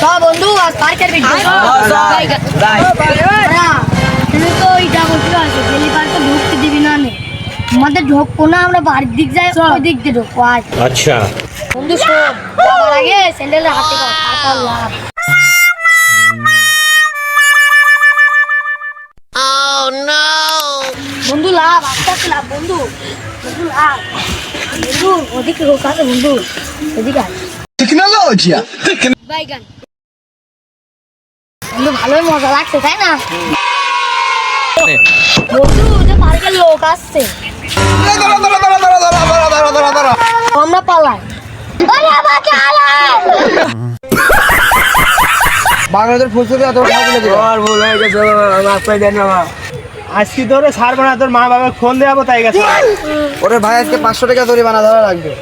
তা বন্ধু আজ পার্কের ভিডিও তুমি তো ওইটা করতে আসো গেলি পার্কে ঢুকতে দিবি না নে আমাদের ঢোকবো না আমরা বাড়ির দিক যাই ওই দিক দিয়ে ঢোকবো আজ আচ্ছা। বন্ধু শোন যাবার আগে স্যান্ডেলের হাতে কর বন্ধু লাভ আস্তে আস্তে লাভ বন্ধু। বন্ধু লাভ। বন্ধু ওদিকে হোক বন্ধু। ওদিকে টেকনোলজি বাইগান বন্ধু ভালোই মজা লাগছে তাই না? বন্ধু ওদের পার্কের লোক আসছে। আমরা পালাই। আরে বাংলাদেশের ফুলসুরি এত আর ভুল হয়ে গেছে মাফ দেন বাবা। আজকে তোরে ছাড়বো না তোর মা বাবা ফোন দেওয়াবো তাই গেছে। ওরে ভাই আজকে পাঁচশো টাকা ধরে বানা ধরা লাগবে।